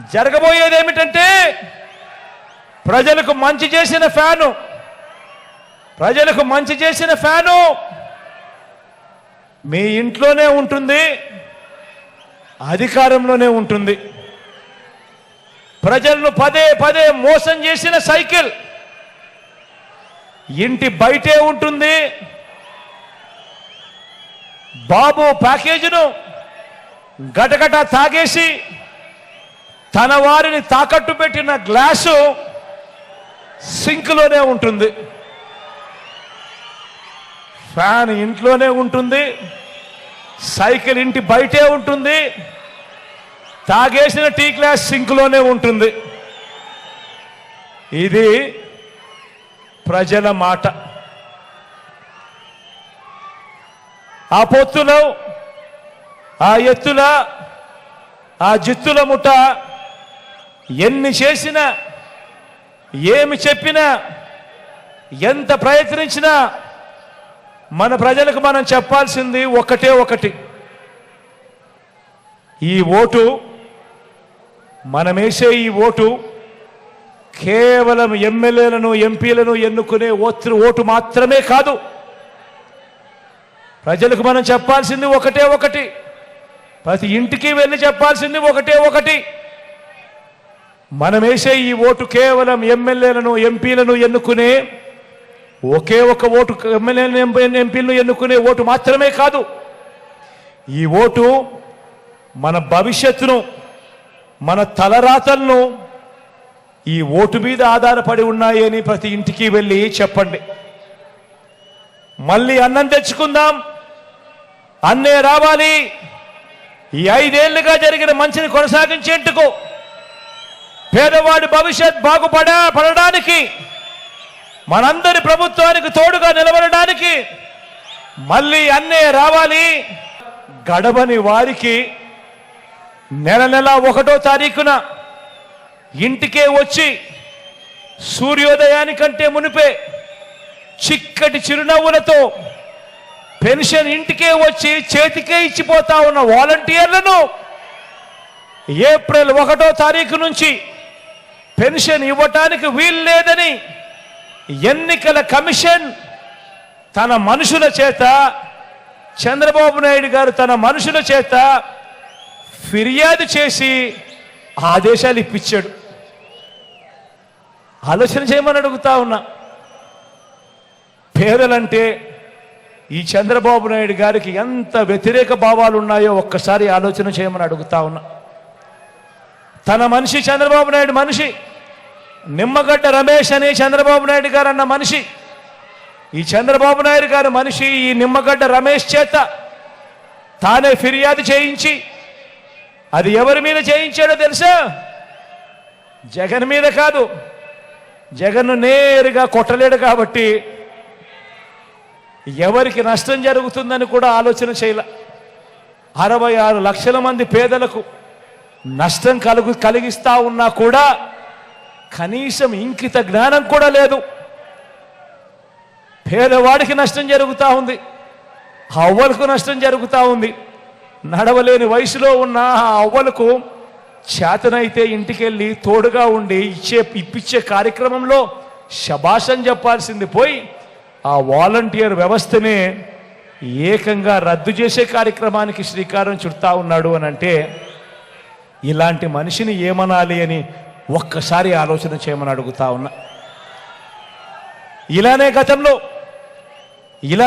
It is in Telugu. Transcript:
జరగబోయేది ఏమిటంటే ప్రజలకు మంచి చేసిన ఫ్యాను. ప్రజలకు మంచి చేసిన ఫ్యాను మీ ఇంట్లోనే ఉంటుంది అధికారంలోనే ఉంటుంది. ప్రజలను పదే పదే మోసం చేసిన సైకిల్ ఇంటి బయటే ఉంటుంది. బాబు ప్యాకేజీను గటగట తాగేసి తన వారిని తాకట్టు పెట్టిన గ్లాసు సింక్లోనే ఉంటుంది. ఫ్యాన్ ఇంట్లోనే ఉంటుంది. సైకిల్ ఇంటి బయటే ఉంటుంది. తాగేసిన టీ గ్లాస్ సింక్లోనే ఉంటుంది. ఇది ప్రజల మాట. ఆ పొత్తులో ఆ ఎత్తుల ఆ జిత్తుల ముఠ ఎన్ని చేసినా ఏమి చెప్పినా ఎంత ప్రయత్నించినా మన ప్రజలకు మనం చెప్పాల్సింది ఒకటే ఒకటి. ఈ ఓటు మనమేసే ఈ ఓటు కేవలం ఎమ్మెల్యేలను ఎంపీలను ఎన్నుకునే ఓతు ఓటు మాత్రమే కాదు. ప్రజలకు మనం చెప్పాల్సింది ఒకటే ఒకటి. ప్రతి ఇంటికి వెళ్ళి చెప్పాల్సింది ఒకటే ఒకటి. మనమేసే ఈ ఓటు కేవలం ఎమ్మెల్యేలను ఎంపీలను ఎన్నుకునే ఒకే ఒక ఓటు ఎమ్మెల్యేలను ఎంపీలను ఎన్నుకునే ఓటు మాత్రమే కాదు. ఈ ఓటు మన భవిష్యత్తును మన తలరాతలను ఈ ఓటు మీద ఆధారపడి ఉన్నాయని ప్రతి ఇంటికి వెళ్ళి చెప్పండి. మళ్ళీ అన్నం తెచ్చుకుందాం. అన్నే రావాలి. ఈ ఐదేళ్ళుగా జరిగిన మంచిని కొనసాగించేందుకు పేదవాడి భవిష్యత్ బాగుపడా పడడానికి మనందరి ప్రభుత్వానికి తోడుగా నిలబడడానికి మళ్ళీ అన్నే రావాలి. గడవని వారికి నెల నెల ఒకటో తారీఖున ఇంటికే వచ్చి సూర్యోదయానికంటే మునిపే చిక్కటి చిరునవ్వులతో పెన్షన్ ఇంటికే వచ్చి చేతికే ఇచ్చిపోతా ఉన్న వాలంటీర్లను ఏప్రిల్ ఒకటో తారీఖు నుంచి పెన్షన్ ఇవ్వటానికి వీలు లేదని ఎన్నికల కమిషన్ తన మనుషుల చేత చంద్రబాబు నాయుడు గారు తన మనుషుల చేత ఫిర్యాదు చేసి ఆదేశాలు ఇప్పించాడు. ఆలోచన చేయమని అడుగుతా ఉన్నా. పేదలంటే ఈ చంద్రబాబు నాయుడు గారికి ఎంత వ్యతిరేక భావాలు ఉన్నాయో ఒక్కసారి ఆలోచన చేయమని అడుగుతా ఉన్నా. తన మనిషి చంద్రబాబు నాయుడు మనిషి. నిమ్మగడ్డ రమేష్ అని చంద్రబాబు నాయుడు గారు అన్న మనిషి. ఈ చంద్రబాబు నాయుడు గారు మనిషి ఈ నిమ్మగడ్డ రమేష్ చేత తానే ఫిర్యాదు చేయించి అది ఎవరి మీద చేయించాడో తెలుసా? జగన్ మీద కాదు. జగన్ నేరుగా కొట్టలేడు కాబట్టి ఎవరికి నష్టం జరుగుతుందని కూడా ఆలోచన చేయాల. అరవై ఆరు లక్షల మంది పేదలకు నష్టం కలుగు కలిగిస్తా ఉన్నా కూడా కనీసం ఇంకిత జ్ఞానం కూడా లేదు. పేదవాడికి నష్టం జరుగుతూ ఉంది. అవ్వలకు నష్టం జరుగుతూ ఉంది. నడవలేని వయసులో ఉన్న ఆ అవ్వలకు చేతనైతే ఇంటికెళ్ళి తోడుగా ఉండి ఇచ్చే ఇప్పించే కార్యక్రమంలో శబాషం చెప్పాల్సింది పోయి ఆ వాలంటీర్ వ్యవస్థనే ఏకంగా రద్దు చేసే కార్యక్రమానికి శ్రీకారం చుడతా ఉన్నాడు అని అంటే ఇలాంటి మనిషిని ఏమనాలి అని ఒక్కసారి ఆలోచన చేయమని అడుగుతా ఉన్నా. ఇలానే గతంలో ఇలా